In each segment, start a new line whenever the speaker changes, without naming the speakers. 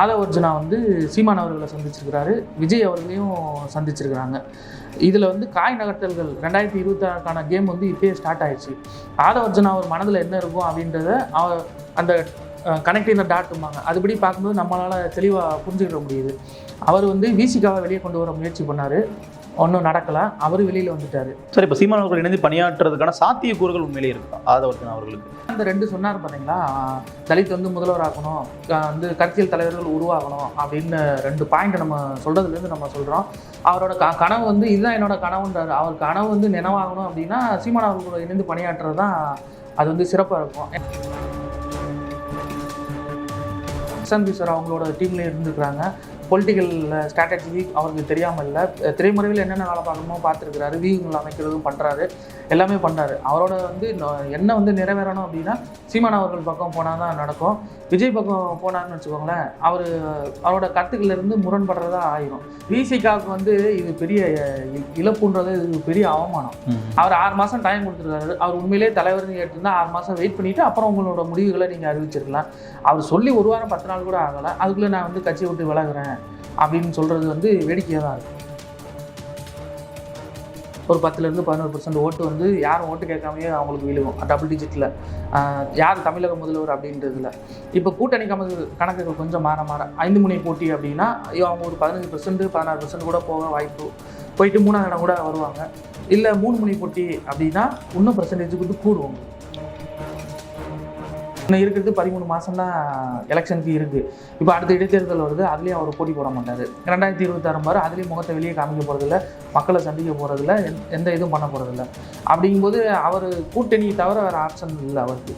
ஆதவர்ஜுனா வந்து சீமான் அவர்களை சந்திச்சிருக்கிறாரு விஜய் அவர்களையும் சந்திச்சிருக்கிறாங்க. இதில் வந்து காய் நகர்த்தல்கள் ரெண்டாயிரத்தி இருபத்தாறுக்கான கேம் வந்து இப்போயே ஸ்டார்ட் ஆயிடுச்சு. ஆதவர்ஜுனா அவர் மனதில் என்ன இருக்கும் அப்படின்றத அந்த கனெக்டிங் இந்த டாட்டும்பாங்க அதுபடி பார்க்கும்போது நம்மளால் தெளிவாக புரிஞ்சுக்கிட முடியுது. அவர் வந்து விசிகாவை வெளியே கொண்டு வர முயற்சி பண்ணார். ஒன்றும் நடக்கலை. அவர் வெளியில் வந்துட்டார்.
சார் இப்போ சீமான் அவர்கள் இணைந்து பணியாற்றுறதுக்கான சாத்தியக்கூறுகள் உண்மையிலே இருக்கா? ஆதவர்ஜன் அவர்களுக்கு.
அந்த ரெண்டு சொன்னார் பார்த்தீங்களா தலித் வந்து முதல்வராக்கணும் அஹ் வந்து கருத்தியல் தலைவர்கள் உருவாகணும் அப்படின்னு ரெண்டு பாயிண்ட் நம்ம சொல்கிறதுலேருந்து நம்ம சொல்கிறோம் அவரோட க கனவு வந்து இதுதான் என்னோட கனவுன்றாரு. அவர் கனவு வந்து நினைவாகணும் அப்படின்னா சீமான் அவர்களோட இணைந்து பணியாற்றுறது தான் அது வந்து சிறப்பாக இருக்கும். பிரசாந்த் கிஷோர் அவங்களோட டீம்ல இருந்துருக்குறாங்க. பொலிட்டிக்கல் ஸ்ட்ராட்டஜி அவருக்கு தெரியாமல் இல்லை திரைமுறையில் என்னென்ன வேலை பார்க்கணுமோ பார்த்துருக்கிறாரு. வியூங்கள் அமைக்கிறதும் பண்ணுறாரு எல்லாமே பண்ணுறாரு அவரோட வந்து என்ன வந்து நிறைவேறணும் அப்படின்னா சீமான் அவர்கள் பக்கம் போனால் தான் நடக்கும். விஜய் பக்கம் போனாருன்னு வச்சுக்கோங்களேன் அவர் அவரோட கருத்துக்கள்ல இருந்து முரண்படுறதா ஆயிரும். விசிகாவுக்கு வந்து இது பெரிய இழப்புன்றது இது பெரிய அவமானம். அவர் ஆறு மாதம் டைம் கொடுத்துருக்காரு. அவர் உண்மையிலேயே தலைவர்னு கேட்டிருந்தா ஆறு மாதம் வெயிட் பண்ணிவிட்டு அப்புறம் உங்களோட முடிவுகளை நீங்கள் அறிவிச்சிருக்கலாம். அவர் சொல்லி ஒரு வாரம் பத்து நாள் கூட ஆகலை. அதுக்குள்ளே நான் வந்து கட்சியை விட்டு விலகுறேன். அப்படின்னு சொல்கிறது வந்து வேடிக்கையாக தான் இருக்குது ஒரு பத்துலேருந்து பதினோரு பர்சன்ட் ஓட்டு வந்து யாரும் ஓட்டு கேட்காமையே அவங்களுக்கு விழுகும். டபுள் டிஜிட்டில் யார் தமிழக முதல்வர் அப்படின்றதுல இப்போ கூட்டணி கமது கணக்குகள் கொஞ்சம் மாற மாற. ஐந்து முனை போட்டி அப்படின்னா ஐயோ, அவங்க ஒரு பதினஞ்சு பர்சன்ட் பதினாறு பர்சன்ட் கூட போக வாய்ப்பு. போயிட்டு மூணாவது இடம் கூட வருவாங்க. இல்லை மூணு முனை போட்டி அப்படின்னா இன்னும் பர்சன்டேஜ் வந்து கூடுவாங்க. இன்னும் இருக்கிறது பதிமூணு மாதம் தான் எலெக்ஷனுக்கு இருக்குது இப்போ அடுத்த இடைத்தேர்தல் வருது அதுலேயும் அவர் போட்டி போட மாட்டார். ரெண்டாயிரத்தி இருபத்தாறு மாதிரி அதுலேயும் முகத்தை வெளியே காமிக்க போகிறதில்ல மக்களை சந்திக்க போகிறதில்ல எந்த இதுவும் பண்ண போகிறதில்ல அப்படிங்கும்போது அவர் கூட்டணி தவிர வேறு ஆப்ஷன் இல்லை அவருக்கு.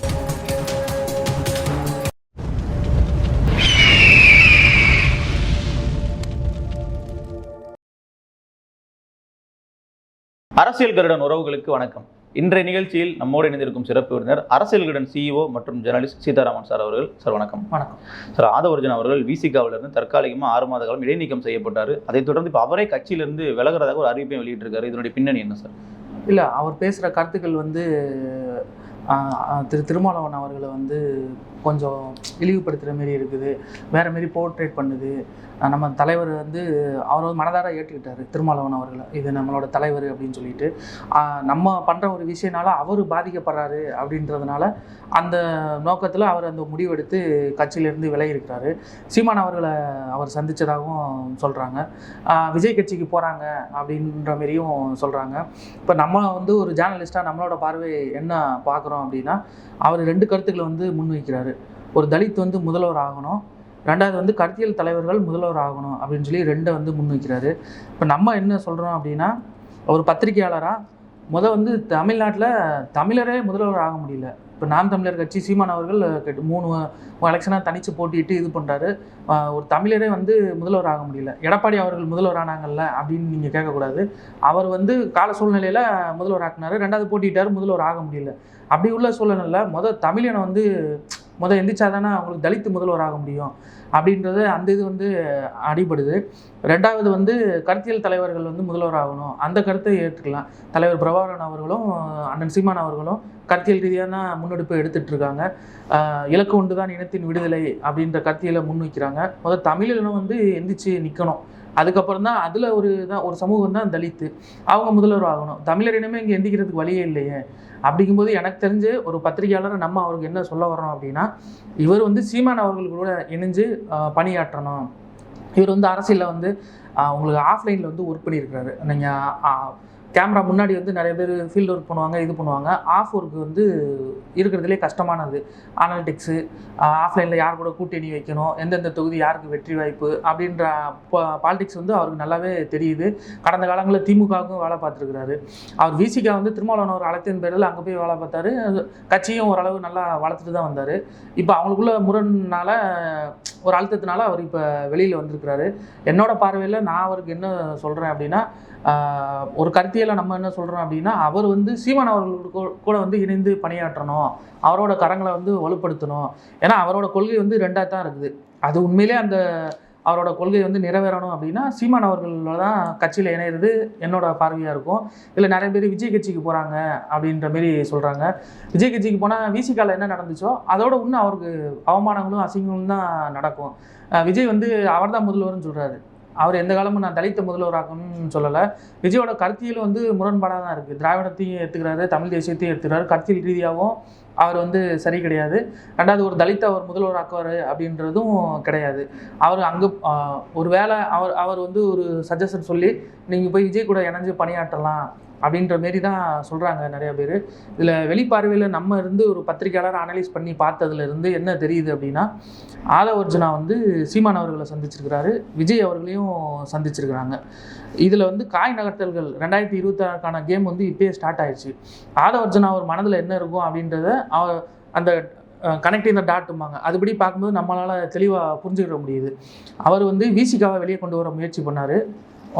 அரசியல் கருடன் உறவுகளுக்கு வணக்கம். இன்றைய நிகழ்ச்சியில் நம்மோடு இணைந்திருக்கும் சிறப்பு விருந்தினர் அரசியல் சிஇஓ மற்றும் ஜெர்னலிஸ்ட் சீதாராமன் சார் அவர்கள். சார் வணக்கம்.
வணக்கம்.
சார் ஆதவர்ஜன் அவர்கள் விசிகாவிலிருந்து தற்காலிகமாக ஆறு மாத காலம் இடைநீக்கம் செய்யப்பட்டார். அதைத் தொடர்ந்து இப்போ அவரே கட்சியிலிருந்து விலகுறதாக ஒரு அறிவிப்பை வெளியிட்டிருக்காரு. இதனுடைய பின்னணி என்ன சார்?
இல்லை அவர் பேசுகிற கருத்துக்கள் வந்து திரு திருமாவளவன் அவர்களை வந்து கொஞ்சம் இழிவுபடுத்துகிற மாரி இருக்குது. வேறு மாரி போர்ட்ரேட் பண்ணுது. நம்ம தலைவர் வந்து அவர் வந்து மனதார ஏற்றுக்கிட்டார் திருமாவளவன் அவர்களை. இது நம்மளோட தலைவர் அப்படின்னு சொல்லிட்டு. நம்ம பண்ணுற ஒரு விஷயனால அவர் பாதிக்கப்படுறாரு அப்படின்றதுனால அந்த நோக்கத்தில் அவர் அந்த முடிவெடுத்து கட்சியிலேருந்து விலகியிருக்கிறாரு. சீமான் அவர்களை அவர் சந்தித்ததாகவும் சொல்கிறாங்க விஜய் கட்சிக்கு போகிறாங்க அப்படின்ற மாரியும் சொல்கிறாங்க இப்போ நம்ம வந்து ஒரு ஜேர்னலிஸ்ட்டாக நம்மளோட பார்வை என்ன பார்க்குறோம் அப்படின்னா அவர் ரெண்டு கருத்துக்களை வந்து முன்வைக்கிறாரு. ஒரு தலித் வந்து முதல்வர் ஆகணும். ரெண்டாவது வந்து கருத்தியல் தலைவர்கள் முதல்வர் ஆகணும் அப்படின்னு சொல்லி ரெண்டை வந்து முன்வைக்கிறாரு இப்போ நம்ம என்ன சொல்கிறோம் அப்படின்னா ஒரு பத்திரிகையாளராக முத வந்து தமிழ்நாட்டில் தமிழரே முதல்வர் ஆக முடியல. இப்போ நாம் தமிழர் கட்சி சீமான் அவர்கள் கிட்ட மூணு எலெக்ஷனாக தனித்து போட்டிட்டு இது பண்ணுறாரு ஒரு தமிழரே வந்து முதல்வர் ஆக முடியல. எடப்பாடி அவர்கள் முதல்வர் ஆனாங்கல்ல அப்படின்னு நீங்கள் கேட்கக்கூடாது. அவர் வந்து கால சூழ்நிலையில் முதல்வர் ஆக்குனாரு. ரெண்டாவது போட்டிட்டார் முதல்வர் ஆக முடியல. அப்படி உள்ள சூழ்நிலையில் முத தமிழினை வந்து முதல் எந்திரிச்சா தானே அவங்களுக்கு தலித்து முதல்வர் ஆக முடியும். அப்படின்றது அந்த இது வந்து அடிபடுது. ரெண்டாவது வந்து கருத்தியல் தலைவர்கள் வந்து முதல்வர் ஆகணும். அந்த கருத்தை ஏற்றுக்கலாம். தலைவர் பிரபாகரன் அவர்களும் அண்ணன் சீமான் அவர்களும் கருத்தியல் ரீதியான முன்னெடுப்பு எடுத்துட்டு இருக்காங்க. இலக்கு உண்டு தான் இனத்தின் விடுதலை அப்படின்ற கருத்தியலை முன்வைக்கிறாங்க. முதல் தமிழினம் வந்து எந்திரிச்சு நிற்கணும் அதுக்கப்புறம் தான் அதில் ஒரு தான் ஒரு சமூகம் தான் தலித்து. அவங்க முதல்வர் ஆகணும். தமிழர் இனமே இங்கே எந்திக்கிறதுக்கு வழியே இல்லையே. அப்படிங்கும்போது எனக்கு தெரிஞ்சு ஒரு பத்திரிகையாளர் நம்ம அவருக்கு என்ன சொல்ல வரோம் அப்படின்னா இவர் வந்து சீமான் அவர்களோட இணைஞ்சு பணியாற்றணும். இவர் வந்து அரசியலில் வந்து ஆஹ் உங்களுக்கு ஆஃப்லைனில் வந்து ஒர்க் பண்ணியிருக்கிறாரு. நீங்கள் கேமரா முன்னாடி வந்து நிறைய பேர் ஃபீல்டு ஒர்க் பண்ணுவாங்க இது பண்ணுவாங்க. ஆஃப் ஒர்க் வந்து இருக்கிறதுலே கஷ்டமானது. அனாலிட்டிக்ஸு ஆஃப்லைனில் யார் கூட கூட்டணி வைக்கணும் எந்தெந்த தொகுதி யாருக்கு வெற்றி வாய்ப்பு அப்படின்ற பாலிடிக்ஸ் வந்து அவருக்கு நல்லாவே தெரியுது. கடந்த காலங்களில் திமுகவுக்கும் வேலை பார்த்துருக்கிறாரு. அவர் விசிகா வந்து திருமாவளவன் அழைத்தின் பேரில் அங்கே போய் வேலை பார்த்தாரு. அது கட்சியும் ஓரளவு நல்லா வளர்த்துட்டு தான் வந்தார். இப்போ அவங்களுக்குள்ள முரண்னால ஒரு அழுத்தத்தினால அவர் இப்போ வெளியில் வந்திருக்கிறாரு. என்னோட பார்வையில் நான் அவருக்கு என்ன சொல்கிறேன் அப்படின்னா ஒரு கருத்தியில் நம்ம என்ன சொல்கிறோம் அப்படின்னா அவர் வந்து சீமான் அவர்களுக்கு கூட வந்து இணைந்து பணியாற்றணும். அவரோட கரங்களை வந்து வலுப்படுத்தணும். ஏன்னா அவரோட கொள்கை வந்து ரெண்டாக தான் இருக்குது. அது உண்மையிலே அந்த அவரோட கொள்கை வந்து நிறைவேறணும் அப்படின்னா சீமான் அவர்களோட தான் கட்சியில் இணையிறது என்னோட பார்வையாக இருக்கும். இல்லை நிறைய பேர் விஜய் கட்சிக்கு போகிறாங்க அப்படின்ற மாரி சொல்கிறாங்க விஜய் கட்சிக்கு போனால் விசிகால என்ன நடந்துச்சோ அதோட இன்னும் அவருக்கு அவமானங்களும் அசிங்கங்களும் தான் நடக்கும். விஜய் வந்து அவர் தான் முதல்வர்னு சொல்கிறாரு அவர் எந்த காலமும் நான் தலித்த முதல்வராகணும்னு சொல்லலை. விஜயோட கருத்தியலும் வந்து முரண்பாடாக தான் இருக்குது திராவிடத்தையும் ஏற்றுக்கிறாரு தமிழ் தேசியத்தையும் ஏற்றுக்கிறாரு கருத்தியல் ரீதியாகவும் அவர் வந்து சரி கிடையாது. ரெண்டாவது ஒரு தலித்தை அவர் முதல்வராக்குவார் அப்படின்றதும் கிடையாது. அவர் அங்கே ஒரு வேளை அவர் அவர் வந்து ஒரு சஜஷன் சொல்லி நீங்கள் போய் விஜய் கூட இணைஞ்சு பணியாற்றலாம். அப்படின்ற மாரி தான் சொல்கிறாங்க நிறைய பேர். இதில் வெளிப்பார்வையில் நம்ம இருந்து ஒரு பத்திரிகையாளர் அனலைஸ் பண்ணி பார்த்ததுல இருந்து என்ன தெரியுது அப்படின்னா ஆதவர்ஜுனா வந்து சீமான் அவர்களை சந்திச்சிருக்கிறாரு விஜய் அவர்களையும் சந்திச்சிருக்கிறாங்க. இதில் வந்து காய் நகர்த்தல்கள் ரெண்டாயிரத்தி இருபத்தாறுக்கான கேம் வந்து இப்போயே ஸ்டார்ட் ஆயிடுச்சு ஆதவர்ஜுனா அவர் மனதில் என்ன இருக்கும் அப்படின்றத அவர் அந்த கனெக்டிங் த டாட்டும்பாங்க அதுபடி பார்க்கும்போது நம்மளால் தெளிவாக புரிஞ்சுக்கிட முடியுது. அவர் வந்து விசிகாவை வெளியே கொண்டு வர முயற்சி பண்ணார்.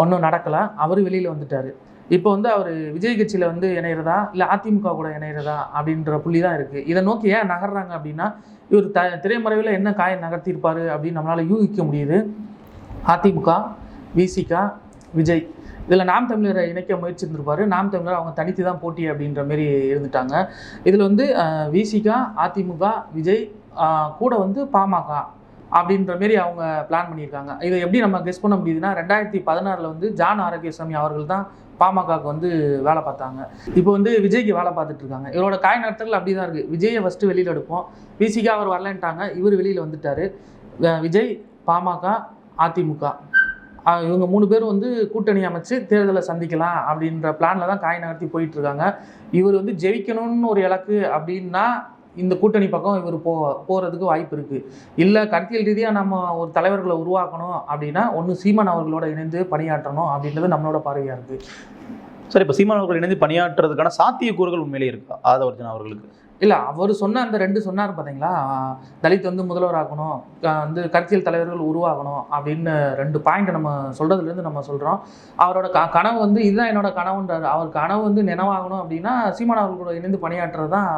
ஒன்றும் நடக்கலை. அவர் வெளியில் வந்துட்டார். இப்போ வந்து அவர் விஜய் கட்சியில் வந்து இணையிறதா? இல்லை அதிமுக கூட இணையிறதா? அப்படின்ற புள்ளி தான் இருக்குது இதை நோக்கி ஏன் நகர்றாங்க அப்படின்னா இவர் த திரைமறைவில் என்ன காயம் நகர்த்தியிருப்பார் அப்படின்னு நம்மளால் யூகிக்க முடியுது. அதிமுக விசிகா விஜய். இதில் நாம் தமிழரை இணைக்க முயற்சி இருந்திருப்பாரு நாம் தமிழர் அவங்க தனித்து தான் போட்டி அப்படின்ற மாரி இருந்துட்டாங்க. இதில் வந்து விசிகா அதிமுக விஜய் கூட வந்து பாமக அப்படின்ற மாரி அவங்க பிளான் பண்ணியிருக்காங்க. இதை எப்படி நம்ம கெஸ் பண்ண முடியுதுன்னா ரெண்டாயிரத்தி பதினாறில் வந்து ஜான் ஆரோக்கியசாமி அவர்கள் தான் பாமகவுக்கு வந்து வேலை பார்த்தாங்க. இப்போ வந்து விஜய்க்கு வேலை பார்த்துட்டு இருக்காங்க. இவரோட காய் நடத்தல் அப்படி தான் இருக்குது விஜயை ஃபஸ்ட்டு வெளியில் எடுப்போம். விசிகா அவர் வரலன்ட்டாங்க. இவர் வெளியில் வந்துட்டார். விஜய் பாமக அதிமுக. இவங்க மூணு பேரும் வந்து கூட்டணி அமைச்சு தேர்தலை சந்திக்கலாம் அப்படின்ற பிளானில் தான் காய் நகர்த்தி போயிட்டுருக்காங்க இவர் வந்து ஜெயிக்கணும்னு ஒரு இலக்கு அப்படின்னா இந்த கூட்டணி பக்கம் இவர் போ போகிறதுக்கு வாய்ப்பு இருக்குது இல்லை கருத்தியல் ரீதியாக நம்ம ஒரு தலைவர்களை உருவாக்கணும் அப்படின்னா ஒன்று சீமான் அவர்களோட இணைந்து பணியாற்றணும் அப்படின்றது நம்மளோட பார்வையாக இருக்குது
சார் இப்போ சீமான் அவர்கள் இணைந்து பணியாற்றுறதுக்கான சாத்தியக்கூறுகள் உண்மையிலே இருக்கா? ஆதவர்ஜன் அவர்களுக்கு.
இல்லை அவர் சொன்ன அந்த ரெண்டு சொன்னார் பார்த்தீங்களா தலித் வந்து முதல்வராகணும் வந்து கருத்தியல் தலைவர்கள் உருவாகணும் அப்படின்னு ரெண்டு பாயிண்ட் நம்ம சொல்கிறதுலேருந்து நம்ம சொல்கிறோம் அவரோட க கனவு வந்து இதுதான் என்னோட கனவுன்றாரு. அவர் கனவு வந்து நினைவாகணும் அப்படின்னா சீமான் அவர்கள் கூட இணைந்து பணியாற்றுறது தான்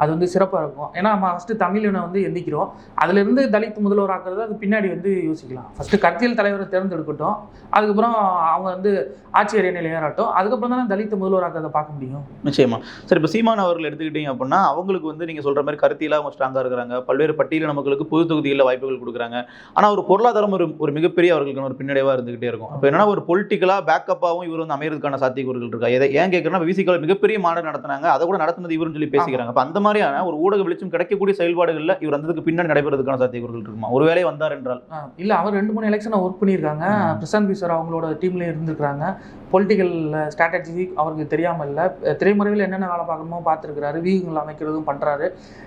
அது வந்து சிறப்பாக இருக்கும். ஏன்னா நம்ம ஃபஸ்ட்டு தமிழினை வந்து எந்திக்கிறோம். அதுலேருந்து தலித் முதல்வராக்குறது அது பின்னாடி வந்து யோசிக்கலாம். ஃபஸ்ட்டு கருத்தியல் தலைவரை தேர்ந்தெடுக்கட்டும். அதுக்கப்புறம் அவங்க வந்து ஆட்சி அரியணையில் ஏறாட்டும். அதுக்கப்புறம் தானே தலித் முதல்வராக்கிறத பார்க்க முடியும்.
நிச்சயமா. சார் இப்போ சீமான் அவர்கள் எடுத்துக்கிட்டீங்க அப்படின்னா அவங்களுக்கு வந்து நீங்கள் சொல்கிற மாதிரி கருத்தியெல்லாம் அவங்க ஸ்ட்ராங்காக இருக்கிறாங்க. பல்வேறு பட்டியலில் மக்களுக்கு பொது தொகுதிகளில் வாய்ப்புகள் கொடுக்குறாங்க. ஆனால் ஒரு பொருளாதாரம் ஒரு ஒரு மிகப்பெரிய அவர்களுக்கு ஒரு பின்னடைவாக இருந்துகிட்டே இருக்கும். அப்போ என்னன்னா ஒரு பொலிட்டிக்கலாக பேக்கப்பாகவும் இவர் வந்து அமையிறதுக்கான சாத்தியக்கூறுகள் இருக்கா? எதை ஏன் கேட்குறேன்னா விசிகால மிகப்பெரிய மாநாடு நடத்தினாங்க. அதை கூட நடத்துனது இவருன்னு சொல்லி பேசிக்கிறாங்க. அப்போ அந்த மாதிரியான ஒரு ஊடக வெளிச்சம் கிடைக்கக்கூடிய செயல்பாடுகளில் இவர் வந்ததுக்கு பின்னாடி நடைபெறதுக்கான சாத்தியக்கூறுகள் இருக்குமா? ஒருவேளை வந்தார் என்றால்.
இல்லை அவர் ரெண்டு மூணு எலெக்ஷனை ஒர்க் பண்ணியிருக்காங்க. பிரசாந்த் கிஷோர் அவங்களோட டீம்ல இருந்திருக்காங்க பொலிட்டிக்கல் ஸ்ட்ராட்டஜி அவருக்கு தெரியாமல் இல்லை. திரைமறைவில் என்னென்ன வேலை பார்க்கணுமோ பார்த்துருக்கிறாரு. வியூகங்கள் அமைக்கிறதும் பண்ணுறாரு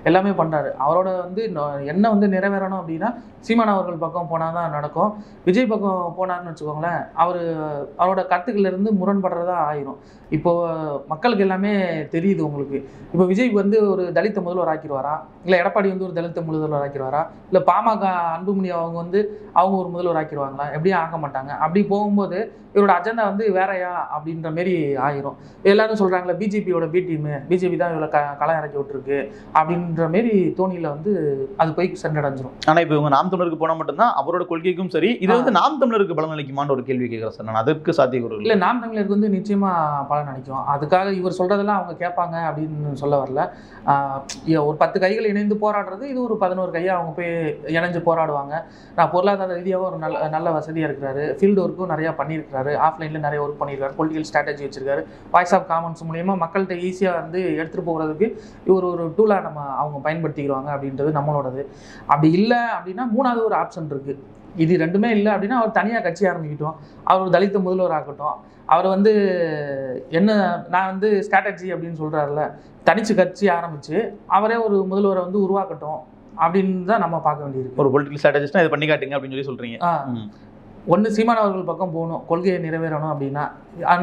எல்லாமே பண்ணுறாரு அவரோட வந்து என்ன வந்து நிறைவேறணும் அப்படின்னா சீமான் அவர்கள் பக்கம் போனால் தான் நடக்கும். விஜய் பக்கம் போனார்னு வச்சுக்கோங்களேன் அவர் அவரோட கருத்துக்கள்ல இருந்து முரண்படுறதா ஆயிரும். இப்போ மக்களுக்கு எல்லாமே தெரியுது உங்களுக்கு. இப்போ விஜய் வந்து ஒரு தலித்த முதல்வர் ஆக்கிடுவாரா இல்லை எடப்பாடி வந்து ஒரு தலித்த முதல்வர் ஆக்கிடுவாரா இல்லை பாமக அன்புமணி அவங்க வந்து அவங்க ஒரு முதல்வர் ஆக்கிடுவாங்களா எப்படியும் ஆக்க மாட்டாங்க. அப்படி போகும்போது இவரோட அஜெண்டா வந்து வேறயா அப்படின்ற மாரி ஆயிரும். எல்லாரும் சொல்கிறாங்களே பிஜேபியோட பி டீமு பிஜேபி தான் இவ்வளோ க களம் இறக்கி விட்டுருக்கு அப்படின்ற மாரி தோணியில் வந்து அது போய் சென்றடைஞ்சிரும்.
ஆனால் இப்போ இவங்க நாம் தமிழருக்கு போனால் மட்டும்தான் அவரோட கொள்கைக்கும் சரி இது வந்து நாம் தமிழருக்கு பலனளிக்குமான்னு ஒரு கேள்வி கேட்குறேன் சார். நான் அதற்கு சாத்தியக்கூறுகள்
இல்லை. நாம் தமிழருக்கு வந்து நிச்சயமாக பலன் அளிக்கும். அதுக்காக இவர் சொல்கிறதெல்லாம் அவங்க கேட்பாங்க அப்படின்னு சொல்ல வரல. ஒரு பத்து கைகள் இணைந்து போராடுறது இது ஒரு பதினோரு கையை அவங்க போய் இணைஞ்சு போராடுவாங்க. நான் பொருளாதார ரீதியாகவும் ஒரு நல்ல நல்ல வசதியாக இருக்கிறாரு. ஃபீல்டு ஒர்க்கும் நிறையா பண்ணியிருக்கிறாரு. ஆஃப்லைனில் நிறைய ஒர்க் பண்ணியிருக்காரு. பொலிட்டிக்கல் ஸ்ட்ராட்டஜி வச்சிருக்காரு. வாய்ஸ் ஆஃப் காமன்ஸ் மூலியமாக மக்கள்கிட்ட ஈஸியாக வந்து எடுத்துகிட்டு போகிறதுக்கு இவர் ஒரு டூலாக நம்ம அவங்க பயன்படுத்திக்கிறாங்க அப்படின்றது நம்மளோடது. அப்படி இல்லை அப்படின்னா மூணாவது ஒரு ஆப்ஷன் இருக்குது இது ரெண்டுமே இல்லை அப்படின்னா அவர் தனியாக கட்சி ஆரம்பிக்கட்டும். அவர் ஒரு தலித்த முதல்வர் ஆகட்டும். அவர் வந்து என்ன நான் வந்து ஸ்ட்ராட்டஜி அப்படின்னு சொல்கிறாருல தனிச்சு கட்சி ஆரம்பித்து அவரே ஒரு முதல்வரை வந்து உருவாக்கட்டும் அப்படின்னு தான் நம்ம பார்க்க வேண்டியிருக்கு.
ஒரு பொலிட்டிக்கல் ஸ்ட்ராட்டஜிஸ்ட்னா இதை பண்ணி காட்டுங்க அப்படின்னு சொல்லி சொல்றீங்க. ம்.
ஒன்று சீமான் அவர்கள் பக்கம் போகணும் கொள்கையை நிறைவேறணும் அப்படின்னா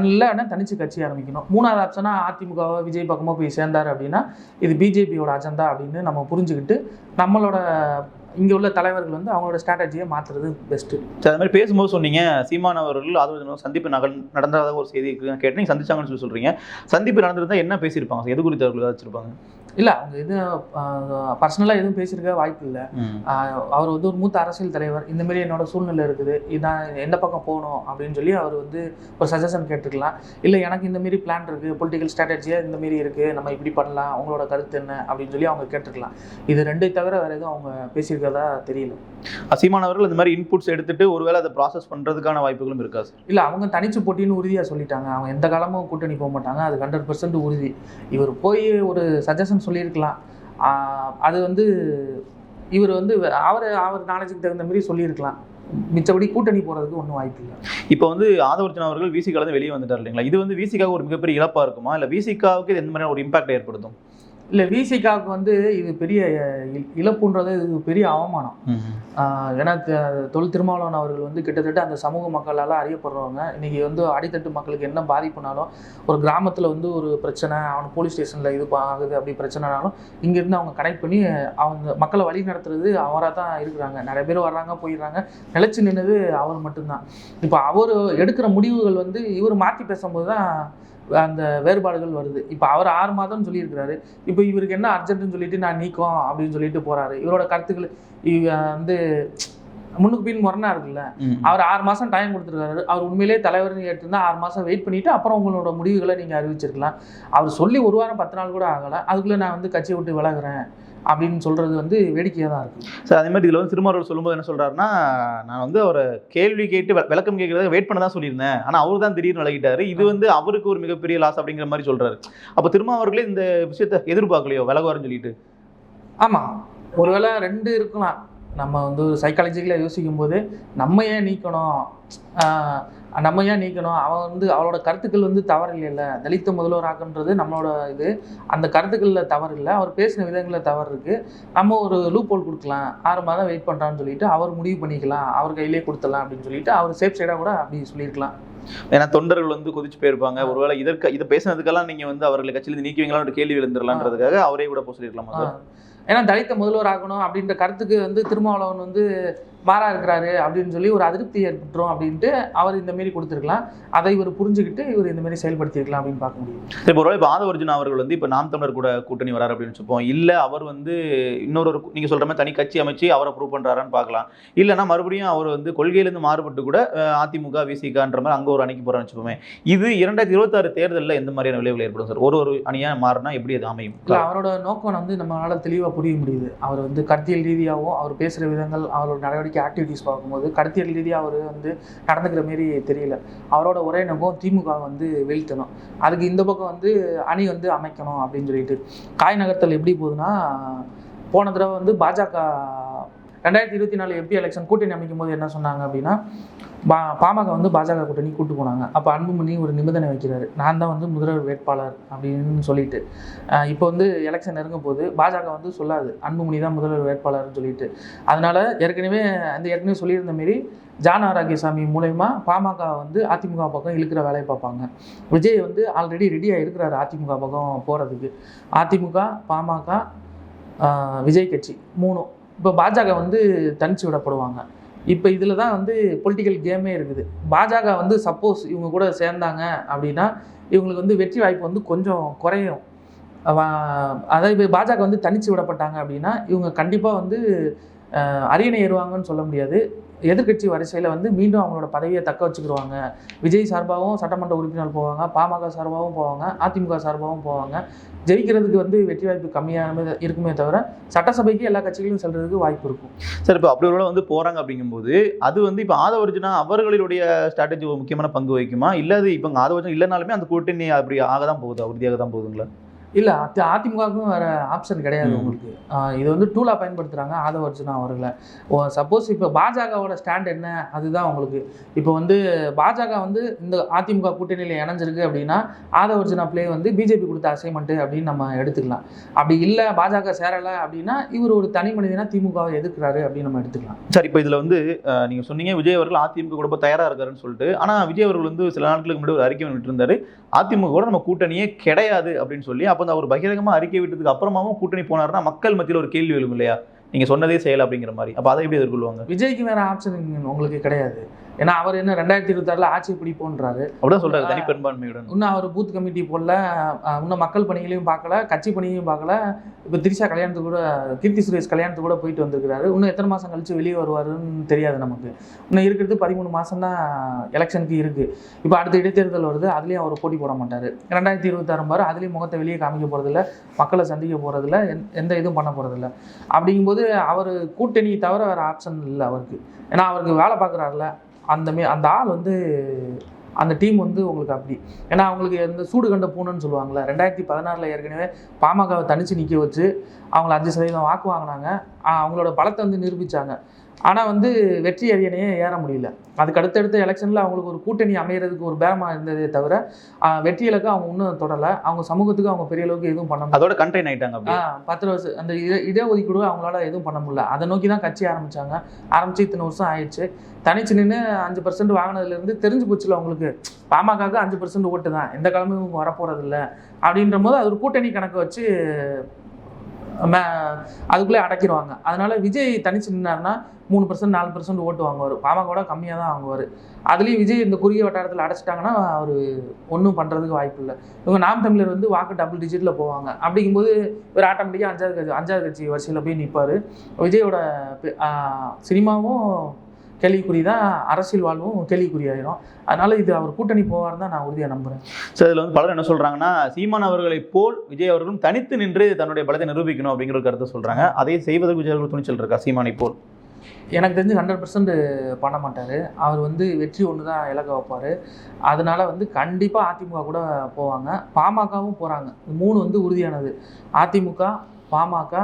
இல்லைன்னா தனிச்சு கட்சி ஆரம்பிக்கணும். மூணாவது ஆப்ஷனாக அதிமுகவோ விஜய் பக்கமோ போய் சேர்ந்தார் அப்படின்னா இது பிஜேபியோட அஜெண்டா அப்படின்னு நம்ம புரிஞ்சுக்கிட்டு நம்மளோட இங்கே உள்ள தலைவர்கள் வந்து அவங்களோட ஸ்ட்ராட்டஜியை மாற்றுறது பெஸ்ட்டு
சரி, அது மாதிரி பேசும்போது சொன்னீங்க சீமான் அவர்கள் ஆதரவு சந்திப்பு நகல் நடந்ததாக ஒரு செய்தி இருக்கு. கேட்டு சந்திச்சாங்கன்னு சொல்லி சொல்கிறீங்க சந்திப்பு நடந்திருந்தால் என்ன பேசியிருப்பாங்க? எது குறித்து அவர்கள் வச்சிருப்பாங்க
இல்லை அவங்க இது பர்சனலாக எதுவும் பேசியிருக்க வாய்ப்பு இல்லை. அவர் வந்து ஒரு மூத்த அரசியல் தலைவர். இந்த மாதிரி என்னோட சூழ்நிலை இருக்குது. இதான் எந்த பக்கம் போகணும் அப்படின்னு சொல்லி அவர் வந்து ஒரு சஜஷன் கேட்டுக்கலாம். இல்லை எனக்கு இந்த மாதிரி பிளான் இருக்குது பொலிட்டிக்கல் ஸ்ட்ராட்டஜியாக இந்த மாதிரி இருக்குது நம்ம இப்படி பண்ணலாம். உங்களோட கருத்து என்ன? அப்படின்னு சொல்லி அவங்க கேட்டிருக்கலாம் இது ரெண்டை தவிர வேறு எதுவும் அவங்க பேசியிருக்கிறதா தெரியல.
சீமான் அவர்கள் இந்த மாதிரி இன்புட்ஸ் எடுத்துட்டு ஒருவேளை அதை ப்ராசஸ் பண்றதுக்கான வாய்ப்புகளும் இருக்கா சார்
இல்லை அவங்க தனிச்சு போட்டின்னு உறுதியாக சொல்லிட்டாங்க. அவங்க எந்த காலமும் கூட்டணி போக மாட்டாங்க. அது ஹண்ட்ரட் பர்சன்ட் உறுதி. இவர் போய் ஒரு சஜஷன் சொல்லியிருக்கலாம். அது வந்து இவர் வந்து அவர் அவர் நாலேஜுக்கு தகுந்த மாதிரி சொல்லியிருக்கலாம். மிச்சபடி கூட்டணி போகிறதுக்கு ஒன்றும் வாய்ப்பு இல்லை.
இப்போ வந்து ஆதவர்ஜன் அவர்கள் விசிகால தான் வெளியே வந்துட்டார் இல்லைங்களா? இது வந்து விசிகாவுக்கு ஒரு மிகப்பெரிய இழப்பா இருக்குமா? இல்ல விசிகாவுக்கு இது எந்த மாதிரியான ஒரு இம்பாக்ட் ஏற்படுத்தும்?
இல்லை விசிகாவுக்கு வந்து இது பெரிய இ- இழப்புன்றது இது பெரிய அவமானம். ஏன்னா த- தொல் திருமாவளவன் அவர்கள் வந்து கிட்டத்தட்ட அந்த சமூக மக்களால் அறியப்படுறவங்க. இன்னைக்கு வந்து அடித்தட்டு மக்களுக்கு என்ன பாதிப்புனாலும் ஒரு கிராமத்தில் வந்து ஒரு பிரச்சனை அவன் போலீஸ் ஸ்டேஷனில் இது ஆகுது அப்படி பிரச்சனைனாலும் இங்கேருந்து அவங்க கனெக்ட் பண்ணி அவங்க மக்களை வழி நடத்துறது அவராக தான் இருக்கிறாங்க. நிறைய பேர் வர்றாங்க போயிடுறாங்க. நிலைச்சு நின்னது அவர் மட்டும்தான். இப்போ அவர் எடுக்கிற முடிவுகள் வந்து இவர் மாற்றி பேசும்போது தான் அந்த வேறுபாடுகள் வருது. இப்போ அவர் ஆறு மாதம்னு சொல்லியிருக்கிறாரு. இப்போ இவருக்கு என்ன அர்ஜென்ட்னு சொல்லிட்டு நான் நீக்கம் அப்படின்னு சொல்லிட்டு போறாரு. இவரோட கருத்துக்கள் இவ வந்து முன்னுக்கு பின் முரணா இருக்குல்ல. அவர் ஆறு மாசம் டைம் கொடுத்துருக்காரு. அவர் உண்மையிலேயே தலைவர்னு ஏற்றிருந்தா ஆறு மாசம் வெயிட் பண்ணிட்டு அப்புறம் உங்களோட முடிவுகளை நீங்க அறிவிச்சிருக்கலாம். அவர் சொல்லி ஒரு வாரம் பத்து நாள் கூட ஆகல. அதுக்குள்ள நான் வந்து கட்சியை விட்டு விலகுறேன். அப்படின்னு சொல்றது வந்து வேடிக்கையா தான் இருக்கு.
சார் அதே மாதிரி இதுல வந்து திருமாவளவன் சொல்லும்போது என்ன சொல்றாருன்னா நான் வந்து அவரை கேள்வி கேட்டு விளக்கம் கேட்கறத வெயிட் பண்ண தான் சொல்லியிருந்தேன். ஆனா அவர் தான் திடீர்னு விலகிட்டாரு இது வந்து அவருக்கு ஒரு மிகப்பெரிய லாஸ் அப்படிங்கிற மாதிரி சொல்றாரு. அப்ப திருமாவர்களே இந்த விஷயத்தை எதிர்பார்க்கலையோ? விலகுவாருன்னு சொல்லிட்டு.
ஆமா. ஒருவேளை ரெண்டு இருக்கலாம். நம்ம வந்து சைக்காலஜிக்கலாக யோசிக்கும் போது நம்ம ஏன் நீக்கணும்? நம்ம ஏன் நீக்கணும்? அவன் வந்து அவளோட கருத்துக்கள் வந்து தவறு இல்லைல்ல தலித்த முதல்வராக்குன்றது நம்மளோட இது. அந்த கருத்துக்களில் தவறு இல்லை அவர் பேசின விதங்களில் தவறு இருக்குது நம்ம ஒரு லூப் ஹோல் கொடுக்கலாம். ஆறு மாதம் வெயிட் பண்ணுறான்னு சொல்லிட்டு அவர் முடிவு பண்ணிக்கலாம். அவர் கையிலே கொடுத்துடலாம் அப்படின்னு சொல்லிட்டு அவர் சேஃப் சைடாக கூட அப்படி சொல்லியிருக்கலாம்.
ஏன்னா தொண்டர்கள் வந்து கொதிச்சு போயிருப்பாங்க. ஒருவேளை இதற்கு இதை பேசினதுக்கெல்லாம் நீங்க வந்து அவர்களை கட்சியிலிருந்து நீக்குவீங்களான்னு கேள்வி எழுந்துடலான்றதுக்காக அவரே கூட போக சார்
ஆஹ் ஏன்னா தலித்த முதல்வர் ஆகணும் அப்படின்ற கருத்துக்கு வந்து திருமாவளவன் வந்து மாறா இருக்கிறாரு அப்படின்னு சொல்லி ஒரு அதிருப்தி ஏற்பட்டுரும் அப்படின்ட்டு அவர் இந்த மாரி கொடுத்துருக்கலாம். அதை இவர் புரிஞ்சுக்கிட்டு இவர் இந்த மாதிரி செயல்படுத்தியிருக்கலாம் அப்படின்னு பார்க்க முடியும்.
இப்போ ஒருவேளை இப்போ ஆதவர்ஜுன் அவர்கள் வந்து இப்போ நாம் தமிழர் கூட கூட்டணி வராரு அப்படின்னு வச்சுப்போம் இல்ல அவர் வந்து இன்னொரு ஒரு நீங்க சொல்ற மாதிரி தனி கட்சி அமைச்சு அவரை ப்ரூவ் பண்றாரான்னு பார்க்கலாம். இல்லைன்னா மறுபடியும் அவர் வந்து கொள்கையிலேருந்து மாறுபட்டு கூட அதிமுக விசிகான்ற மாதிரி அங்க ஒரு அணிக்கு போறான்னு வச்சுப்போமே இது இரண்டாயிரத்தி இருபத்தாறு தேர்தலில் எந்த மாதிரியான விளைவுகள் ஏற்படும் சார்? ஒரு ஒரு அணியா மாறினா எப்படி அது அமையும்?
இல்லை அவரோட நோக்கம் வந்து நம்மளால தெளிவாக புரிய முடியுது. அவர் வந்து கருத்தியல் ரீதியாகவும் அவர் பேசுகிற விதங்கள் அவரோட நடவடிக்கை ஆக்டிவிட்டீஸ் பார்க்கும்போது. கடத்தியல் ரீதியாக அவர் வந்து நடந்துக்கிற மாரி தெரியல. அவரோட ஒரே நோக்கம் திமுக வந்து வீழ்த்தணும். அதுக்கு இந்த பக்கம் வந்து அணி வந்து அமைக்கணும் அப்படின்னு சொல்லிட்டு. காய் நகர்த்தல் எப்படி போகுதுன்னா போன தடவை வந்து பாஜக ரெண்டாயிரத்தி இருபத்தி நாலு எம்பி எலெக்ஷன் கூட்டணி அமைக்கும் போது என்ன சொன்னாங்க அப்படின்னா பா பாமக வந்து பாஜக கூட்டணி கூட்டு போனாங்க. அப்போ அன்புமணி ஒரு நிபந்தனை வைக்கிறாரு. நான் தான் வந்து முதல்வர் வேட்பாளர் அப்படின்னு சொல்லிட்டு. இப்போ வந்து எலெக்ஷன் நெருங்கும் போது பாஜக வந்து சொல்லாது. அன்புமணி தான் முதல்வர் வேட்பாளர்னு சொல்லிட்டு. அதனால ஏற்கனவே அந்த ஏற்கனவே சொல்லியிருந்த மாரி ஜான் ஆரோக்கியசாமி மூலயமா பாமக வந்து அதிமுக பக்கம் இழுக்கிற வேலையை பார்ப்பாங்க. விஜய் வந்து ஆல்ரெடி ரெடியாக இருக்கிறாரு அதிமுக பக்கம் போகிறதுக்கு அதிமுக பாமக விஜய் கட்சி மூணும். இப்போ பாஜக வந்து தனிச்சு விடப்படுவாங்க. இப்போ இதில் தான் வந்து பொலிட்டிக்கல் கேமே இருக்குது. பாஜக வந்து சப்போஸ் இவங்க கூட சேர்ந்தாங்க அப்படின்னா இவங்களுக்கு வந்து வெற்றி வாய்ப்பு வந்து கொஞ்சம் குறையும். அதாவது இப்போ பாஜக வந்து தனிச்சு விடப்பட்டாங்க அப்படின்னா இவங்க கண்டிப்பாக வந்து அரியணை ஏறுவாங்கன்னு சொல்ல முடியாது. எதிர்க்கட்சி வரிசையில் வந்து மீண்டும் அவங்களோட பதவியை தக்க வச்சுக்கிடுவாங்க விஜய் சார்பாகவும் சட்டமன்ற உறுப்பினர் போவாங்க. பாமக சார்பாகவும் போவாங்க. அதிமுக சார்பாகவும் போவாங்க. ஜெயிக்கிறதுக்கு வந்து வெற்றி வாய்ப்பு கம்மியாக இருக்குமே தவிர சட்டசபைக்கு எல்லா கட்சிகளும் செல்றதுக்கு வாய்ப்பு இருக்கும்.
சார் இப்போ அப்படி ஒரு வந்து போறாங்க அப்படிங்கும்போது அது வந்து இப்போ ஆதவர்ஜுனா அவர்களுடைய ஸ்ட்ராட்டஜி முக்கியமான பங்கு வகிக்குமா? இல்லை அது இப்போ ஆதவர்ஜன் இல்லைனாலுமே அந்த கூட்டணி அப்படி ஆக தான் போகுது? உறுதியாக தான் போகுதுங்களா?
இல்லை அதி அதிமுகவுக்கும் வேறு ஆப்ஷன் கிடையாது. உங்களுக்கு. இது வந்து டூலாக பயன்படுத்துகிறாங்க ஆதவ அர்ஜுனா அவர்களை. சப்போஸ் இப்போ பாஜகவோட ஸ்டாண்ட் என்ன? அதுதான் உங்களுக்கு. இப்போ வந்து பாஜக வந்து இந்த அதிமுக கூட்டணியில் இணைஞ்சிருக்கு அப்படின்னா ஆதவ அர்ஜுனா பிளே வந்து பிஜேபி கொடுத்த அசைன்மெண்ட்டு அப்படின்னு நம்ம எடுத்துக்கலாம். அப்படி இல்லை பாஜக சேரலை அப்படின்னா இவர் ஒரு தனி மனிதனா திமுகவை எதிர்க்கிறாரு அப்படின்னு நம்ம எடுத்துக்கலாம்.
சார் இப்போ இதுல வந்து அஹ், நீங்க சொன்னீங்க விஜய் அவர்கள் அதிமுக கூட இப்ப தயாரா இருக்காருன்னு சொல்லிட்டு ஆனா விஜய் அவர்கள் வந்து சில நாட்களுக்கு முன்னாடி ஒரு அறிக்கை விட்டு இருந்தாரு அதிமுக கூட நம்ம கூட்டணியே கிடையாது அப்படின்னு சொல்லி அப்போ அவர் பகிரங்கமாக அறிக்கை விட்டதுக்கு அப்புறமாவும் கூட்டணி போனாருன்னா மக்கள் மத்தியில் ஒரு கேள்வி எழும் இல்லையா? நீங்க சொன்னதே செயல் அப்படிங்கிற மாதிரி. அப்போ அதை எப்படி எதிர்கொள்வாங்க?
விஜய்க்கு வேற ஆப்ஷன் உங்களுக்கு கிடையாது. ஏன்னா அவர் என்ன ரெண்டாயிரத்தி இருபத்தாறில் ஆட்சி பிடிப்போன்றாரு
அப்படிதான் சொல்றாரு தனி பெரும்பான்மையுடன்.
இன்னும் அவர் பூத் கமிட்டி போடல இன்னும் மக்கள் பணிகளையும் பார்க்கல கட்சி பணியையும் பார்க்கல. இப்போ திரிஷா கல்யாணத்துக்கு கூட கீர்த்தி சுரேஷ் கல்யாணத்துக்கு கூட போயிட்டு வந்திருக்கிறாரு. இன்னும் எத்தனை மாதம் கழிச்சு வெளியே வருவாருன்னு தெரியாது நமக்கு. இன்னும் இருக்கிறது பதிமூணு மாதம் தான் எலெக்ஷனுக்கு இருக்குது இப்போ அடுத்த இடைத்தேர்தல் வருது அதுலேயும் அவர் போட்டி போட மாட்டார். ரெண்டாயிரத்தி இருபத்தாறு பாரு அதுலேயும் முகத்தை வெளியே காமிக்க போகிறதில்ல மக்களை சந்திக்க போகிறதில்ல எந்த இதுவும் பண்ண போகிறதில்ல அப்படிங்கும்போது அவர் கூட்டணி தவிர வேறு ஆப்ஷன் இல்லை அவருக்கு. ஏன்னா அவருக்கு வேலை பார்க்குறாருல அந்த மே அந்த ஆள் வந்து அந்த டீம் வந்து உங்களுக்கு அப்படி. ஏன்னா அவங்களுக்கு இந்த சூடு கண்ட பூனைன்னு சொல்லுவாங்கள்ல ரெண்டாயிரத்தி பதினாறில் ஏற்கனவே பாமகவை தனிச்சு நிற்க வச்சு அவங்கள அஞ்சு சதவீதம் வாக்கு வாங்கினாங்க. அவங்களோட பலத்தை வந்து நிரூபித்தாங்க ஆனால் வந்து வெற்றி அரியணையே ஏற முடியல. அதுக்கு அடுத்தடுத்த எலெக்ஷனில் அவங்களுக்கு ஒரு கூட்டணி அமையறதுக்கு ஒரு பேரமாக இருந்ததே தவிர வெற்றி இலக்கு அவங்க இன்னும் தொடலை அவங்க சமூகத்துக்கு அவங்க பெரிய அளவுக்கு எதுவும் பண்ண
அதோட கண்டெயின் ஆயிட்டாங்க அப்படி
ஆ பத்து வருஷம் அந்த இட இடஒதுக்கீடு அவங்களால எதுவும் பண்ண முடியல. அதை நோக்கி தான் கட்சி ஆரம்பிச்சாங்க. ஆரம்பிச்சு இத்தனை வருஷம் ஆயிடுச்சு. தனிச்சு நின்று அஞ்சு பர்சன்ட் வாங்கினதுலேருந்து தெரிஞ்சு போச்சுல அவங்களுக்கு. பாமகவுக்கு அஞ்சு பர்சன்ட் ஓட்டு தான். எந்த கிழமையும் இவங்க வரப்போறது இல்லை அப்படின்ற போது அது ஒரு கூட்டணி கணக்கு வச்சு அதுக்குள்ளே அடக்கிடுவாங்க. அதனால விஜய் தனிச்சு நின்னாருன்னா மூணு பர்சன்ட் நாலு பர்சன்ட் ஓட்டு வாங்குவார். பாமகவோட கம்மியாக தான் வாங்குவார். அதுலேயும் விஜய் இந்த குறுகிய வட்டாரத்தில் அடைச்சிட்டாங்கன்னா அவர் ஒன்றும் பண்ணுறதுக்கு வாய்ப்பு இல்லை. இவங்க நாம் தமிழர் வந்து வாக்கு டபுள் டிஜிட்டில் போவாங்க. அப்படிங்கும்போது இவர் ஆட்டோமேட்டிக்காக அஞ்சாவது கட்சி அஞ்சாவது கட்சி வரிசையில் போய் நிற்பார் விஜயோட சினிமாவும் கேள்விக்குறி தான் அரசியல் வாழ்வும் கேள்விக்குறியாயிரும். அதனால இது அவர் கூட்டணி போவார் தான் நான் உறுதியாக நம்புகிறேன்
ஸோ இதில் வந்து பலர் என்ன சொல்றாங்கன்னா சீமான் அவர்களை போல் விஜய் அவர்களும் தனித்து நின்று தன்னுடைய பலத்தை நிரூபிக்கணும் அப்படிங்கிற கருத்தை சொல்றாங்க. அதை செய்வதற்கு விஜய் அவர்கள் துணிச்சல் இருக்கா சீமானை போல்?
எனக்கு தெரிஞ்சு ஹண்ட்ரட் பர்சன்ட் பண்ண மாட்டார். அவர் வந்து வெற்றி ஒன்று தான் இலக்க வைப்பார். அதனால வந்து கண்டிப்பாக அதிமுக கூட போவாங்க. பாமகவும் போகிறாங்க மூணு வந்து உறுதியானது. அதிமுக பாமக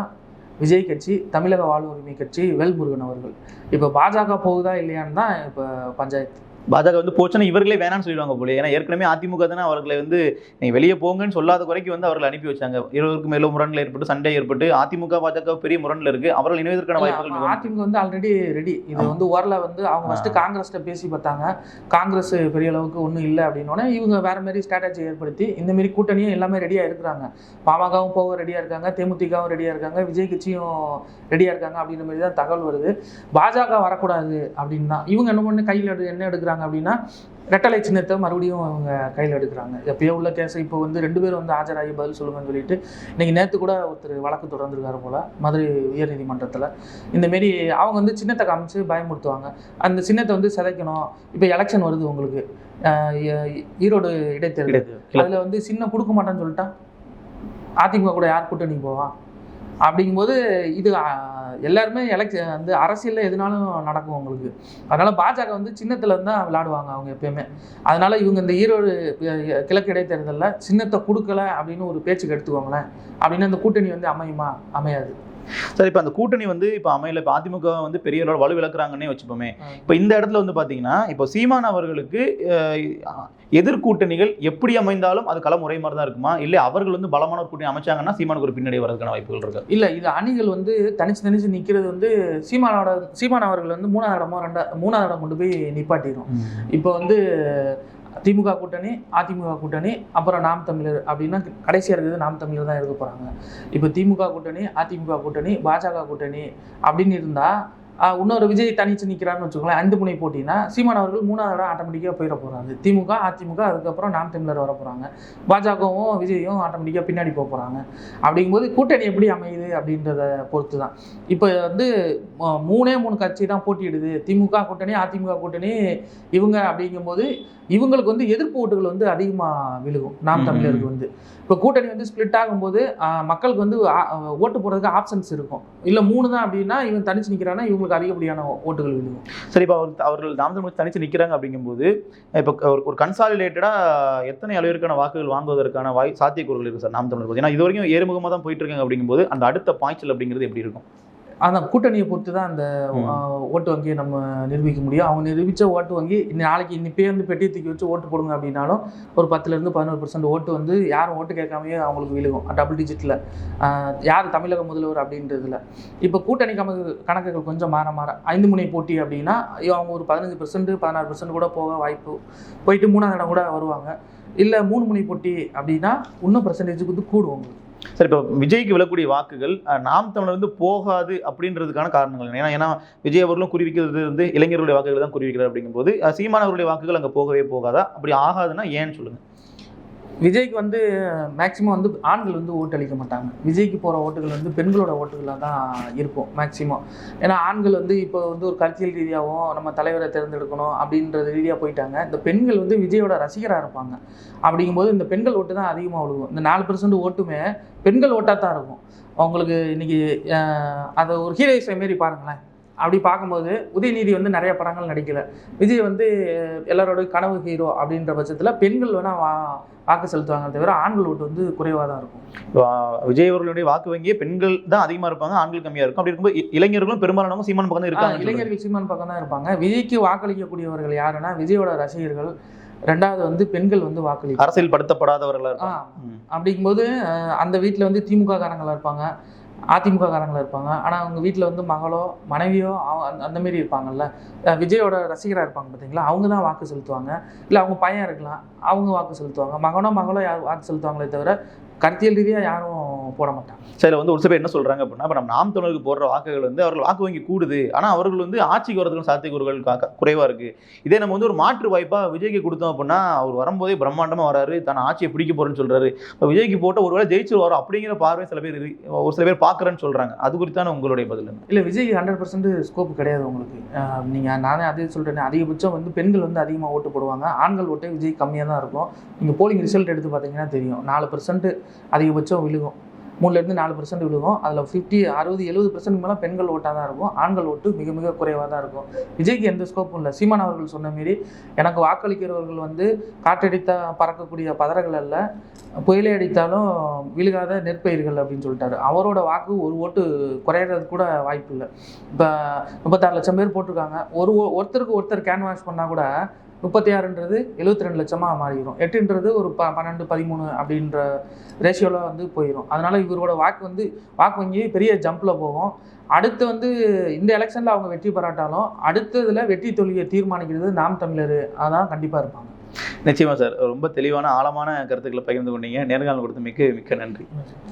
விஜய் கட்சி தமிழக வாழ்வு உரிமை கட்சி வேல்முருகன் அவர்கள். இப்போ பாஜக போகுதா இல்லையான்னு தான் இப்போ பஞ்சாயத்து.
பாஜக வந்து போச்சுன்னா இவர்களே வேணாம்னு சொல்லிடுவாங்க போல ஏன்னா ஏற்கனவே அதிமுக தானே அவர்களை வந்து நீங்க வெளியே போங்கன்னு சொல்லாத குறைக்கு வந்து அவர்களை அனுப்பி வச்சாங்க. இருவருக்கு மேலும் முரண்கள் ஏற்பட்டு சண்டை ஏற்பட்டு அதிமுக பாஜக பெரிய முரண்ல இருக்கு. அவர்கள் இணைவதற்கான வாய்ப்புகள்
அதிமுக வந்து ஆல்ரெடி ரெடி இது. வந்து ஓரல வந்து அவங்க ஃபர்ஸ்ட் காங்கிரஸ்கிட்ட பேசி பார்த்தாங்க. காங்கிரஸ் பெரிய அளவுக்கு ஒன்றும் இல்லை அப்படின்னோடனே இவங்க வேற மாதிரி ஸ்ட்ராட்டஜி ஏற்படுத்தி இந்த மாதிரி கூட்டணியும் எல்லாமே ரெடியாக இருக்கிறாங்க. பாமகவும் போக ரெடியாக இருக்காங்க. தேமுதிகவும் ரெடியாக இருக்காங்க. விஜய் கட்சியும் ரெடியாக இருக்காங்க அப்படின்ற மாதிரி தான் தகவல் வருது. பாஜக வரக்கூடாது அப்படின்னு தான் இவங்க என்ன பண்ணு? கையில் என்ன எடுக்கிறாங்க. அப்படின்னா ரெட்டலை சின்னத்தை மறுபடியும் அவங்க கையில் எடுக்கிறாங்க. எப்பயோ உள்ள கேஸை இப்போ வந்து ரெண்டு பேரும் வந்து ஆஜராகி பதில் சொல்லுங்கன்னு சொல்லிட்டு இன்னைக்கு நேற்று கூட ஒருத்தர் வழக்கு தொடர்ந்துருக்காரு போல மதுரை உயர்நீதிமன்றத்தில். இந்த மாரி அவங்க வந்து சின்னத்தை காமிச்சு பயமுறுத்துவாங்க. அந்த சின்னத்தை வந்து சிதைக்கணும். இப்போ எலெக்ஷன் வருது உங்களுக்கு. ஈரோடு இடைத்தேர்தல். அதில் வந்து சின்ன கொடுக்க மாட்டேன்னு சொல்லிட்டா? அதிமுக கூட யார் கூட்டணி போவான் அப்படிங்கும்போது இது எல்லாருமே எலெக்ஷன் வந்து அரசியலில் எதுனாலும் நடக்கும் உங்களுக்கு. அதனால் பாஜக வந்து சின்னத்தில் தான் விளையாடுவாங்க அவங்க எப்பயுமே. அதனால் இவங்க இந்த ஈரோடு கிழக்கு இடைத்தேர்தலில் சின்னத்தை கொடுக்கல அப்படின்னு ஒரு பேச்சுக்கு எடுத்துக்கோங்களேன். அப்படின்னு அந்த கூட்டணி வந்து அமையுமா? அமையாது.
சார் இப்போ அந்த கூட்டணி வந்து இப்போ அமையல இப்போ அதிமுக வந்து பெரிய அளவு வலு விளக்குறாங்கன்னே வச்சுப்போமே. இப்போ இந்த இடத்துல வந்து பார்த்தீங்கன்னா இப்போ சீமான் அவர்களுக்கு எதிர்கூட்டணிகள் எப்படி அமைந்தாலும் அது களம் ஒரே மாதிரி தான் இருக்குமா? இல்லை அவர்கள் வந்து பலமான ஒரு கூட்டணி அமைச்சாங்கன்னா சீமானுக்கு ஒரு பின்னடை வரதுக்கான வாய்ப்புகள் இருக்கு?
இல்ல இது அணிகள் வந்து தனிச்சு தனிச்சு நிக்கிறது வந்து சீமானோட சீமான் அவர்கள் வந்து மூணாவது இடமோ ரெண்டா மூணாவது இடம் கொண்டு போய் நிப்பாட்டிடும் இப்போ வந்து திமுக கூட்டணி அதிமுக கூட்டணி அப்புறம் நாம் தமிழர் அப்படின்னா கடைசியாக இருக்கிறது நாம் தமிழர் தான் இருக்க போகிறாங்க இப்போ திமுக கூட்டணி அதிமுக கூட்டணி பாஜக கூட்டணி அப்படின்னு இருந்தால் இன்னொரு விஜய் தனிச்சு நிற்கிறான்னு வச்சுக்கோங்களேன் ஐந்து முனை போட்டினா சீமான் அவர்கள் மூணாவது இடம் ஆட்டோமேட்டிக்காக போயிட போகிறாங்க திமுக அதிமுக அதுக்கப்புறம் நாம் தமிழர் வர போகிறாங்க பாஜகவும் விஜயும் ஆட்டோமேட்டிக்காக பின்னாடி போக போகிறாங்க அப்படிங்கும்போது கூட்டணி எப்படி அமையுது அப்படின்றத பொறுத்து தான் இப்போ வந்து மூணே மூணு கட்சி தான் போட்டியிடுது. திமுக கூட்டணி அதிமுக கூட்டணி இவங்க அப்படிங்கும்போது இவங்களுக்கு வந்து எதிர்ப்பு ஓட்டுகள் வந்து அதிகமாக விழுகும் நாம். தமிழருக்கு வந்து. இப்போ கூட்டணி வந்து ஸ்ப்ளிட் ஆகும்போது மக்களுக்கு வந்து ஓட்டு போடுறதுக்கு ஆப்ஷன்ஸ் இருக்கும். இல்லை மூணு தான் அப்படின்னா இவன் தனிச்சு நிற்கிறான்னா உங்களுக்கு அதிகப்படியான ஓட்டுகள் விழுகும்
சரி இப்போ அவர் அவர்கள் தாமதம் தனிச்சு நிற்கிறாங்க அப்படிங்கும்போது இப்போ ஒரு ஒரு கன்சாலிடேட்டடாக எத்தனை அளவிற்கான வாக்குகள் வாங்குவதற்கான வாய் சாத்தியக்கூறுகள் இருக்கு சார் நாம் தமிழர் ஏன்னா இது வரைக்கும் ஏறுமுகமாக தான் போயிட்டு இருக்காங்க அப்படிங்கும்போது அந்த அடுத்த பாய்ச்சல் அப்படிங்கிறது எப்படி இருக்கும்?
அதான் கூட்டணியை பொறுத்து தான் அந்த ஓட்டு வங்கியை நம்ம நிரூபிக்க முடியும். அவங்க நிரூபித்த ஓட்டு வங்கி நாளைக்கு இன்னிப்பே வந்து பெட்டியை தூக்கி வச்சு ஓட்டு போடுங்க அப்படின்னாலும் ஒரு பத்துலேருந்து பதினோரு பர்சன்ட் ஓட்டு வந்து யாரும் ஓட்டு கேட்காமயே அவங்களுக்கு விழுகும். டபுள் டிஜிட்டில் யார் தமிழக முதல்வர் அப்படின்றதுல. இப்போ கூட்டணி கணக்கு கணக்குகள் கொஞ்சம் மாற மாற ஐந்து முனை போட்டி அப்படின்னா ஐயோ, அவங்க ஒரு பதினஞ்சு பர்சன்ட் பதினாறு பர்சன்ட் கூட போக வாய்ப்பு. போயிட்டு மூணாவது இடம் கூட வருவாங்க. இல்லை மூணு முனை போட்டி அப்படின்னா இன்னும் பர்சன்டேஜ் வந்து உங்களுக்கு
சார் இப்போ விஜய்க்கு விழக்கூடிய வாக்குகள் நாம் தமிழர் வந்து போகாது அப்படின்றதுக்கான காரணங்கள் ஏன்னா ஏன்னா விஜய் அவர்களும் குறிவிக்கிறது வந்து இளைஞர்களுடைய வாக்குகள் தான் குறிவிக்கிறார் அப்படிங்கும்போது சீமானவர்களுடைய வாக்குகள் அங்கே போகவே போகாதா? அப்படி ஆகாதுன்னா ஏன்னு சொல்லுங்க?
விஜய்க்கு வந்து மேக்சிமம் வந்து ஆண்கள் வந்து ஓட்டு அளிக்க மாட்டாங்க. விஜய்க்கு போகிற ஓட்டுகள் வந்து பெண்களோட ஓட்டுகளாக தான் இருக்கும் மேக்சிமம் ஏன்னா ஆண்கள் வந்து இப்போ வந்து ஒரு கருத்தியல் ரீதியாகவும் நம்ம தலைவரை தேர்ந்தெடுக்கணும் அப்படின்றது ரீதியாக போயிட்டாங்க. இந்த பெண்கள் வந்து விஜயோட ரசிகராக இருப்பாங்க. அப்படிங்கும்போது இந்த பெண்கள் ஓட்டு தான் அதிகமாக விழுகும் இந்த நாலு பெர்சன்ட் ஓட்டுமே பெண்கள் ஓட்டாக தான் இருக்கும். அவங்களுக்கு இன்னைக்கு அதை ஒரு ஹீரோயிசை மாரி பாருங்களேன். அப்படி பார்க்கும்போது உதயநிதி வந்து நிறைய படங்கள் நடிக்கல. விஜய் வந்து எல்லாரோட கனவு ஹீரோ அப்படின்ற பட்சத்தில் பெண்கள் வேணால் வா வாக்கு செலுத்துவாங்க தவிர ஆண்கள் ஓட்டு வந்து குறைவாக தான் இருக்கும்.
விஜய் அவர்களுடைய வாக்கு வங்கியே பெண்கள் தான் அதிகமாக இருப்பாங்க ஆண்கள் கம்மியாக இருக்கும். அப்படி இருக்கும்போது இளைஞர்களும் பெரும்பாலானவங்க சீமான் பக்கம் தான் இருக்காங்க
இளைஞர்கள் சீமான் பக்கம் தான் இருப்பாங்க. விஜய்க்கு வாக்களிக்கக்கூடியவர்கள் யாருன்னா விஜயோட ரசிகர்கள். ரெண்டாவது வந்து பெண்கள் வந்து வாக்களிப்பாங்க.
அரசியல் படுத்தப்படாதவர்களாக.
அப்படிங்கும்போது அந்த வீட்டில் வந்து திமுக காரங்களா இருப்பாங்க. அதிமுககாரங்கள இருப்பாங்க. ஆனால் அவங்க வீட்டில் வந்து மகளோ மனைவியோ அந்த- அந்த மாரி இருப்பாங்கல்ல. விஜயோட ரசிகராக இருப்பாங்க பார்த்தீங்களா அவங்க தான் வாக்கு செலுத்துவாங்க. இல்லை அவங்க பையன் இருக்கலாம். அவங்க வாக்கு செலுத்துவாங்க. மகனோ மகளோ யார் வாக்கு செலுத்துவாங்களே தவிர கருத்தியல் ரீதியாக யாரும் போட மாட்டாங்க
சரி வந்து ஒரு சில பேர் என்ன சொல்றாங்க அப்படின்னா இப்போ நம்ம நாம் தமிழருக்கு போடுற வாக்குகள் வந்து அவர்கள் வாக்கு வங்கி கூடுது. ஆனா அவர்கள் வந்து ஆட்சிக்கு வரதுக்கு சாத்தியக்கூறுகள் கா- கா- குறைவா இருக்கு. இதே நம்ம வந்து ஒரு மாற்று வாய்ப்பா விஜய்க்கு கொடுத்தோம் அப்படின்னா அவர் வரும்போதே பிரம்மாண்டமா வராரு தன் ஆட்சியை பிடிக்க போறேன்னு சொல்றாரு. இப்போ விஜய்க்கு போட்ட ஒருவேளை ஜெயிச்சு வரும் அப்படிங்கிற பார்வை சில பேர் ஒரு சில பேர் பாக்குறேன்னு சொல்றாங்க. அது குறித்தான உங்களுடைய பதில்
இல்லை விஜய் ஹண்ட்ரட் பர்சன்ட் ஸ்கோப் கிடையாது உங்களுக்கு. அஹ் நீங்க நானே அதே சொல்றேன் அதிகபட்சம் வந்து பெண்கள் வந்து அதிகமாக ஓட்டு போடுவாங்க. ஆண்கள் ஓட்டே விஜய் கம்மியாக தான் இருக்கும். நீங்கள் போலிங் ரிசல்ட் எடுத்து பார்த்தீங்கன்னா தெரியும். நாலு பர்சன்ட் அதிகபட்சம் விழுகும். மூணுலேருந்து நாலு பர்சன்ட் விழுகும். அதில் ஃபிஃப்டி அறுபது எழுபது பர்சன்ட் மேலே பெண்கள் ஓட்டாக தான் இருக்கும். ஆண்கள் ஓட்டு மிக மிக குறைவாக தான் இருக்கும். விஜய்க்கு எந்த ஸ்கோப்பும் இல்லை. சீமான் அவர்கள் சொன்ன மாரி எனக்கு வாக்களிக்கிறவர்கள் வந்து காற்றடித்தா பறக்கக்கூடிய பதறங்கள் அல்ல. புயலே அடித்தாலும் விழுகாத நெற்பயிர்கள் அப்படின்னு சொல்லிட்டாரு. அவரோட வாக்கு ஒரு ஓட்டு குறையிறது கூட வாய்ப்பு இல்லை. இப்போ முப்பத்தாறு லட்சம் பேர் போட்டிருக்காங்க. ஒரு ஒருத்தருக்கு ஒருத்தர் கேன்வாஸ் பண்ணால் கூட முப்பத்தி ஆறுன்றது எழுபத்தி ரெண்டு லட்சமாக மாறிடும் எட்டுன்றது ஒரு ப பன்னெண்டு பதிமூணு அப்படின்ற ரேஷியோவில் வந்து போயிடும் அதனால இவரோட வாக்கு வந்து வாக்கு வங்கி பெரிய ஜம்பில் போகும். அடுத்து வந்து இந்த எலெக்ஷனில் அவங்க வெற்றி பெறாட்டாலும் அடுத்ததில் வெற்றி தோல்வியை தீர்மானிக்கிறது நாம் தமிழர் அதான் கண்டிப்பாக இருப்பாங்க.
நிச்சயமா சார். ரொம்ப தெளிவான ஆழமான கருத்துக்களை பகிர்ந்து கொண்டீங்க. நேர்காணல் கொடுத்து மிக்க மிக்க நன்றி.